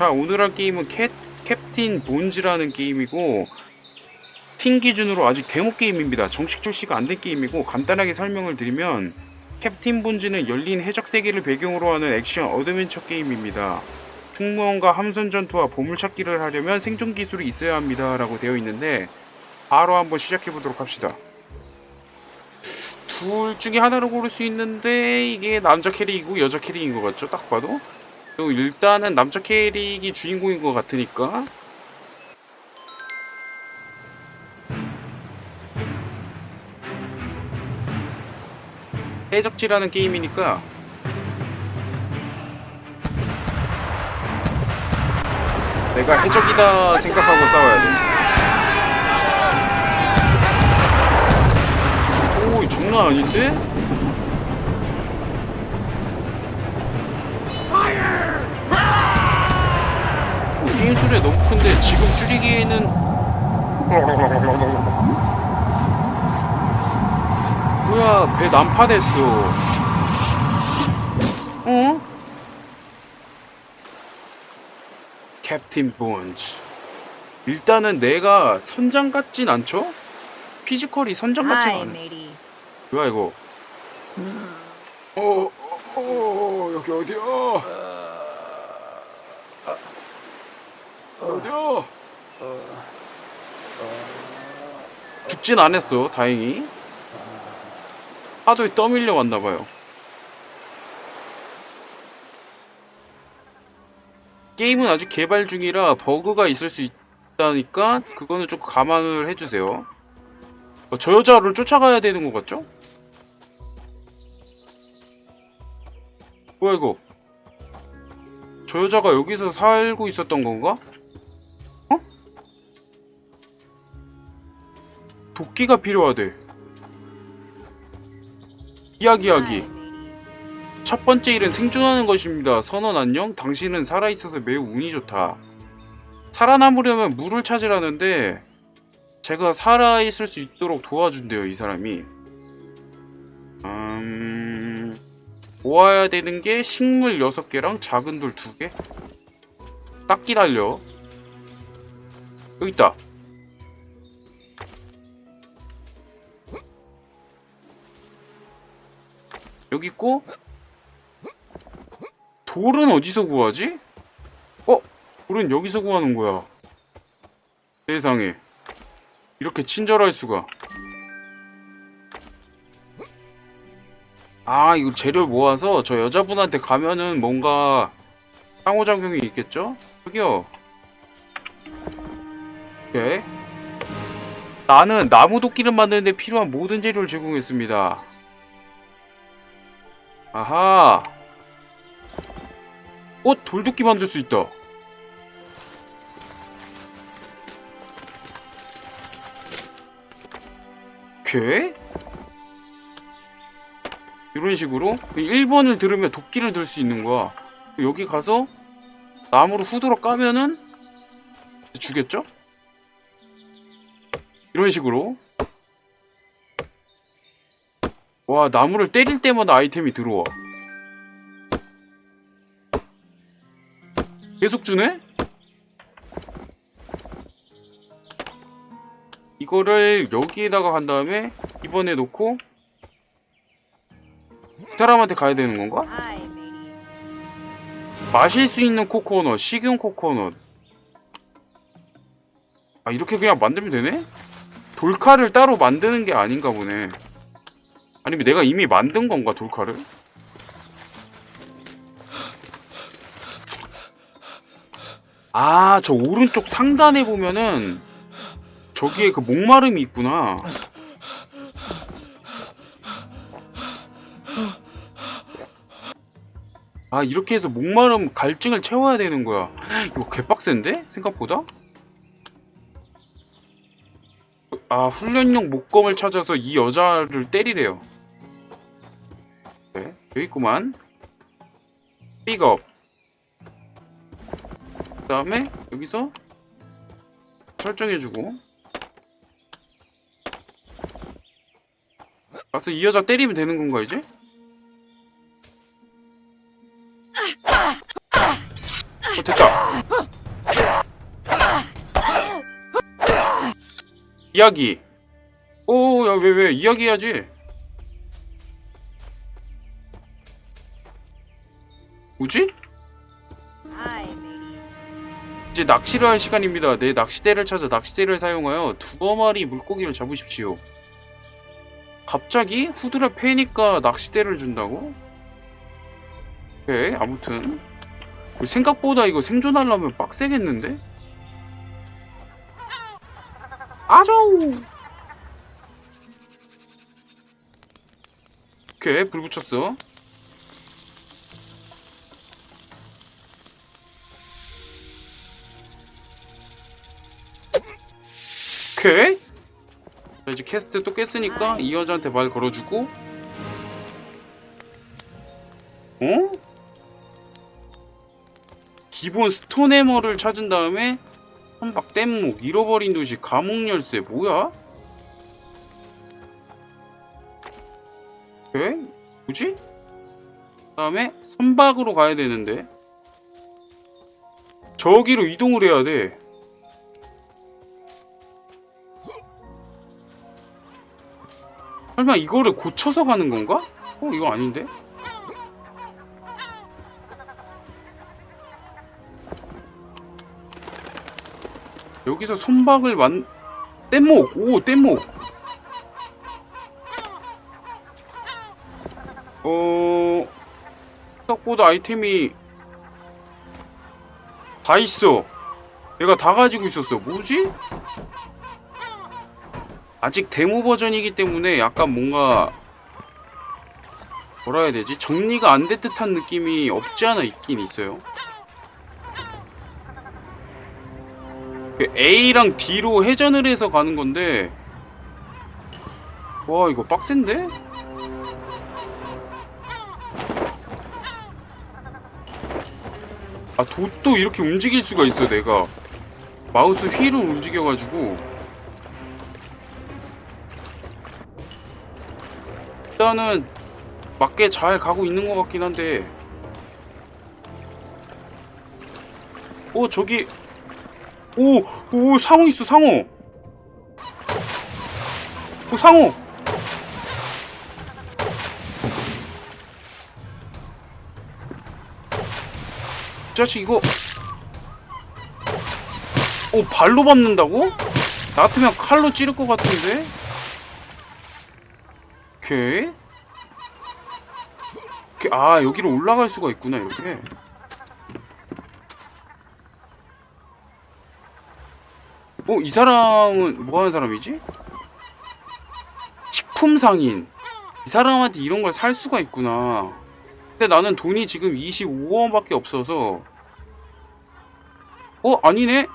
자 오늘 할 게임은 캡, 캡틴 본즈라는 게임이고 팀 기준으로 아직 데모 게임입니다. 정식 출시가 안 된 게임이고 간단하게 설명을 드리면 캡틴 본즈는 열린 해적 세계를 배경으로 하는 액션 어드벤처 게임입니다. 승무원과 함선 전투와 보물찾기를 하려면 생존 기술이 있어야 합니다. 라고 되어 있는데 바로 한번 시작해 보도록 합시다. 둘 중에 하나를 고를 수 있는데 이게 남자 캐릭이고 여자 캐릭인 것 같죠? 딱 봐도 일단은 남자 캐릭이 주인공인 것 같으니까 해적지라는 게임이니까 내가 해적이다 생각하고 싸워야 돼. 오, 장난 아닌데? 게임 소리가 너무 큰데 지금 줄이기에는 뭐야 배 난파됐어. 어? 캡틴 본즈. 일단은 내가 선장 같진 않죠? 피지컬이 선장 Hi, 않아. 뭐야 이거? 어, 어, 여기 어디야 어디야 죽진 않았어 다행히. 하도에 떠밀려 왔나봐요. 게임은 아직 개발 중이라 버그가 있을 수 있다니까 그거는 좀 감안을 해주세요. 어, 저 여자를 쫓아가야 되는 것 같죠? 뭐야 이거? 저 여자가 여기서 살고 있었던 건가? 도끼가 필요하대 이야기하기. 첫 번째 일은 생존하는 것입니다. 선원 안녕. 당신은 살아있어서 매우 운이 좋다. 살아남으려면 물을 찾으라는데 제가 살아있을 수 있도록 도와준대요. 이 사람이. 음... 모아야 되는 게 식물 6개랑 작은 돌 2개? 딱 기다려. 여기 있다. 여기 있고 돌은 어디서 구하지? 어? 돌은 여기서 구하는 거야. 세상에. 이렇게 친절할 수가. 아, 이거 재료 모아서 저 여자분한테 가면은 뭔가 상호작용이 있겠죠? 저기요. 오케이. 나는 나무 도끼를 만드는데 필요한 모든 재료를 제공했습니다. 아하. 어? 돌도끼 만들 수 있다. 오케이. 이런 식으로 1번을 들으면 도끼를 들 수 있는 거야. 여기 가서 나무로 후드러 까면은 주겠죠? 이런 식으로 와 나무를 때릴 때마다 아이템이 들어와 계속 주네? 이거를 여기에다가 간 다음에 이번에 놓고 이 사람한테 가야 되는 건가? 마실 수 있는 코코넛, 식용 코코넛. 아 이렇게 그냥 만들면 되네? 돌칼을 따로 만드는 게 아닌가 보네. 아니면 내가 이미 만든 건가 돌칼을? 아, 저 오른쪽 상단에 보면은 저기에 그 목마름이 있구나. 아, 이렇게 해서 목마름 갈증을 채워야 되는 거야. 이거 개빡센데? 생각보다? 아, 훈련용 목검을 찾아서 이 여자를 때리래요. 네, 여기 있구만. 픽업. 그 다음에 여기서 설정해주고 가서 이 여자 때리면 되는 건가 이제? 어, 됐다. 이야기. 오, 야, 왜, 왜, 이야기 해야지. 뭐지? 이제 낚시를 할 시간입니다. 내 낚시대를 찾아 낚시대를 사용하여 두어 마리 물고기를 잡으십시오. 갑자기 후드를 패니까 낚시대를 준다고? 오케이, 아무튼. 생각보다 이거 생존하려면 빡세겠는데? 아주! 오케이, 불 붙였어. 오케이. 자, 이제 캐스트 또 깼으니까 이 여자한테 말 걸어주고. 어? 기본 스톤 해머를 찾은 다음에 선박 뗏목 잃어버린 도시 감옥 열쇠 뭐야? 오케이. 뭐지? 다음에 선박으로 가야 되는데 저기로 이동을 해야 돼. 설마 이거를 고쳐서 가는 건가? 어 이거 아닌데? 여기서 선박을 만 뗏목 오 뗏목 어 생각보다 아이템이 다 있어 내가 다 가지고 있었어 뭐지? 아직 데모 버전이기 때문에 약간 뭔가 뭐라 해야 되지? 정리가 안 된 듯한 느낌이 없지 않아 있긴 있어요. 그 A랑 D로 회전을 해서 가는 건데 와 이거 빡센데? 아 돛도 이렇게 움직일 수가 있어 내가 마우스 휠을 움직여가지고 일단은 맞게 잘 가고 있는 것 같긴 한데. 오 저기. 오! 오 상어 있어 상어 오이 자식 이거. 오 발로 밟는다고? 나 같으면 칼로 찌를 것 같은데 오케이. 오케이. 아, 여기로 올라갈 수가 있구나, 이렇게. 어, 이 사람은 뭐 하는 사람이지? 식품 상인. 이 사람한테 이런 걸 살 수가 있구나. 근데 나는 돈이 지금 25원밖에 없어서. 어, 아니네?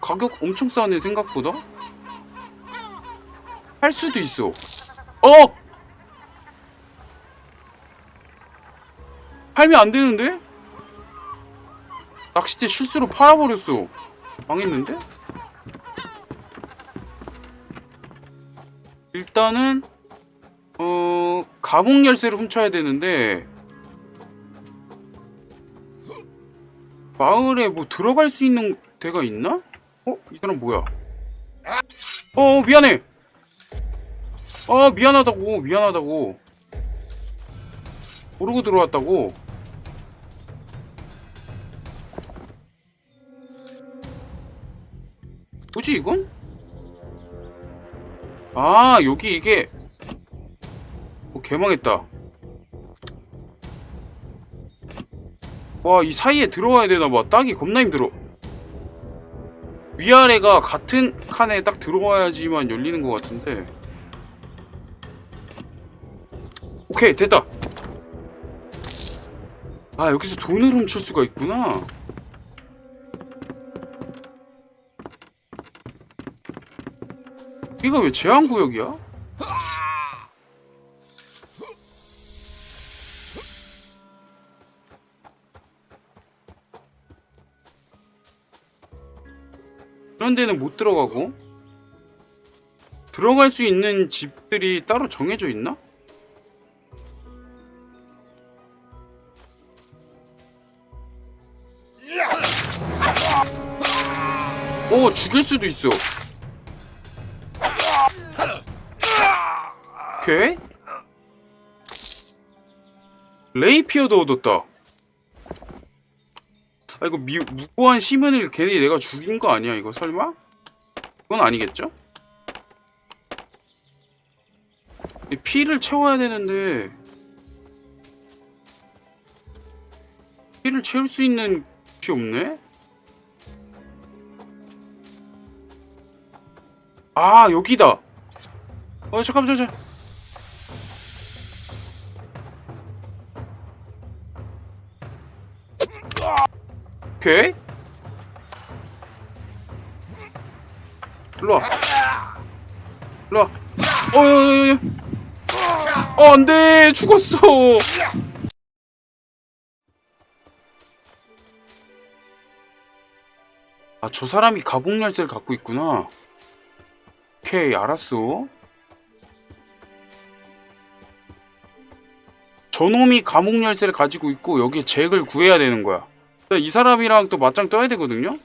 가격 엄청 싸네, 생각보다. 할 수도 있어. 어! 팔면 안 되는데? 낚싯대 실수로 팔아버렸어. 망했는데? 일단은 어 감옥 열쇠를 훔쳐야 되는데 마을에 뭐 들어갈 수 있는 데가 있나? 어? 이 사람 뭐야? 어 미안해. 아 미안하다고 미안하다고 모르고 들어왔다고 뭐지 이건? 아 여기 이게 어, 개망했다. 와 이 사이에 들어와야 되나봐. 딱이 겁나 힘들어. 위아래가 같은 칸에 딱 들어와야지만 열리는 것 같은데. 오케이 됐다. 아 여기서 돈을 훔칠 수가 있구나 이거 왜 제한구역이야? 그런 데는 못 들어가고 들어갈 수 있는 집들이 따로 정해져 있나? 오 죽일 수도 있어 오케이 레이피어도 얻었다 아 이거 미, 무고한 시민을 괜히 내가 죽인 거 아니야 이거 설마? 그건 아니겠죠? 이 피를 채워야 되는데 피를 채울 수 있는 곳이 없네? 아 여기다 어 잠깐만 잠깐만 오케이. 일로와. 일로와. 어여여여 어. 안돼. 죽었어. 아 저 사람이 가봉 열쇠를 갖고 있구나. 오케이 알았어. 저놈이 감옥 열쇠를 가지고 있고 여기에 잭을 구해야 되는 거야 이 사람이랑 또 맞짱 떠야 되거든요?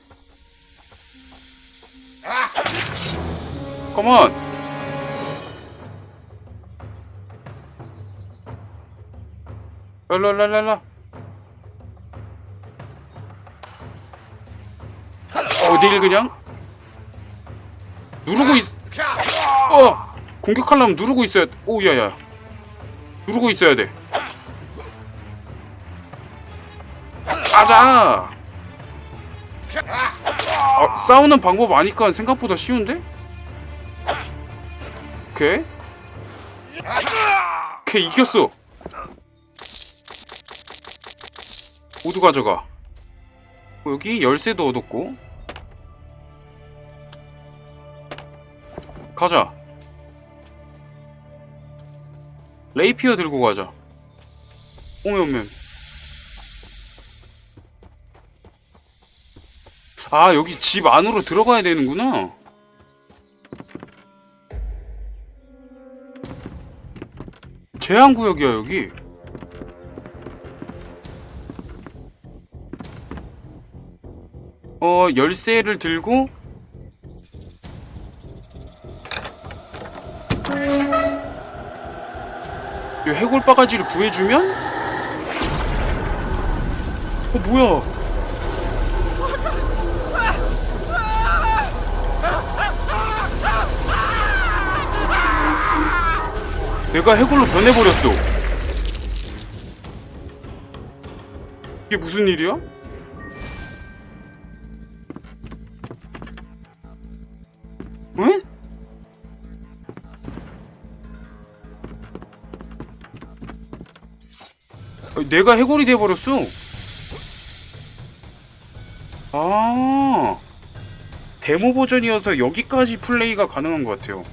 컴온 랄랄랄랄라. 어딜 그냥? 누르고 있 어! 공격하려면 누르고 있어야 오 야야. 누르고 있어야 돼 가자. 아, 싸우는 방법 아니까 생각보다 쉬운데? 오케이. 오케이 이겼어. 모두 가져가. 어, 여기 열쇠도 얻었고. 가자. 레이피어 들고 가자. 오메 오메 아 여기 집 안으로 들어가야 되는구나. 제한구역이야 여기. 어 열쇠를 들고. 이 해골 바가지를 구해주면? 어 뭐야 내가 해골로 변해버렸어 이게 무슨 일이야? 응? 어, 내가 해골이 돼버렸어. 아, 데모 버전이어서 여기까지 플레이가 가능한 것 같아요.